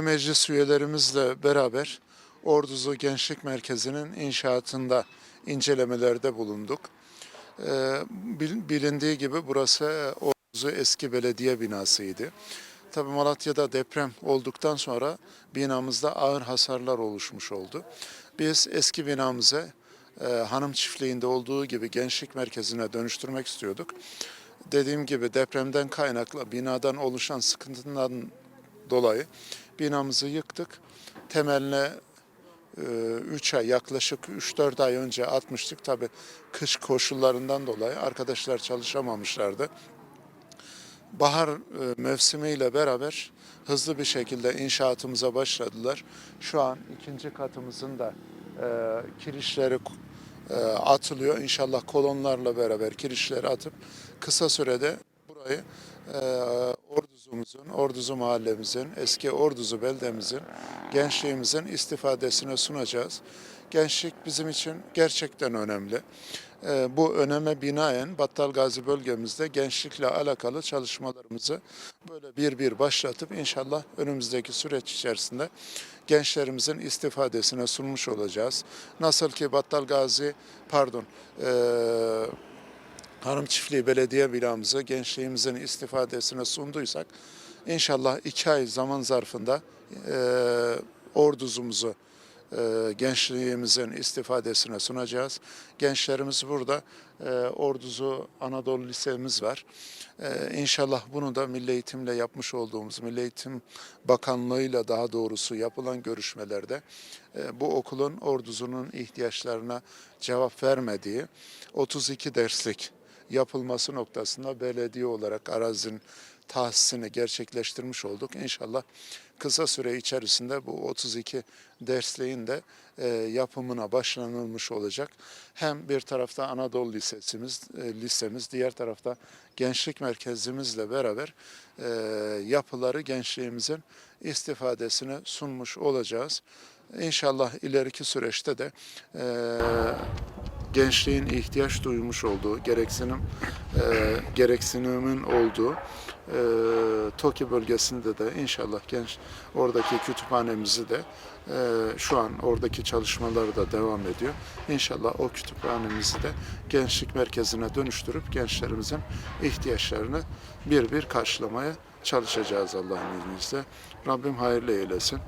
Meclis üyelerimizle beraber Orduzu Gençlik Merkezi'nin inşaatında incelemelerde bulunduk. Ee, bil- Bilindiği gibi burası Orduzu eski belediye binasıydı. Tabii Malatya'da deprem olduktan sonra binamızda ağır hasarlar oluşmuş oldu. Biz eski binamızı e, hanım çiftliğinde olduğu gibi gençlik merkezine dönüştürmek istiyorduk. Dediğim gibi depremden kaynaklı binadan oluşan sıkıntıdan dolayı binamızı yıktık. Temeline 3 ay yaklaşık 3-4 ay önce atmıştık. Tabii kış koşullarından dolayı arkadaşlar çalışamamışlardı. Bahar e, mevsimiyle beraber hızlı bir şekilde inşaatımıza başladılar. Şu an ikinci katımızın da e, kirişleri e, atılıyor. İnşallah kolonlarla beraber kirişleri atıp kısa sürede burayı Orduzumuzun, Orduzu mahallemizin, eski Orduzu beldemizin, gençliğimizin istifadesine sunacağız. Gençlik bizim için gerçekten önemli. E, bu öneme binaen Battal Gazi bölgemizde gençlikle alakalı çalışmalarımızı böyle bir bir başlatıp inşallah önümüzdeki süreç içerisinde gençlerimizin istifadesine sunmuş olacağız. Nasıl ki Battal Gazi, pardon, e, Hanım Çiftliği Belediye binamızı gençliğimizin istifadesine sunduysak inşallah iki ay zaman zarfında e, orduzumuzu e, gençliğimizin istifadesine sunacağız. Gençlerimiz burada e, Orduzu Anadolu Lisemiz var. E, inşallah bunu da Milli Eğitim'le yapmış olduğumuz, Milli Eğitim Bakanlığı'yla daha doğrusu yapılan görüşmelerde e, bu okulun Orduzu'nun ihtiyaçlarına cevap vermediği 32 derslik yapılması noktasında belediye olarak arazinin tahsisini gerçekleştirmiş olduk. İnşallah kısa süre içerisinde bu 32 dersliğin de e, yapımına başlanılmış olacak. Hem bir tarafta Anadolu Lisesimiz, e, lisemiz, diğer tarafta gençlik merkezimizle beraber e, yapıları gençliğimizin istifadesine sunmuş olacağız. İnşallah ileriki süreçte de e, gençliğin ihtiyaç duymuş olduğu, gereksinim e, gereksinimin olduğu e, TOKİ bölgesinde de inşallah genç oradaki kütüphanemizi de e, şu an oradaki çalışmaları da devam ediyor. İnşallah o kütüphanemizi de gençlik merkezine dönüştürüp gençlerimizin ihtiyaçlarını bir bir karşılamaya çalışacağız Allah'ın izniyle. Rabbim hayırlı eylesin.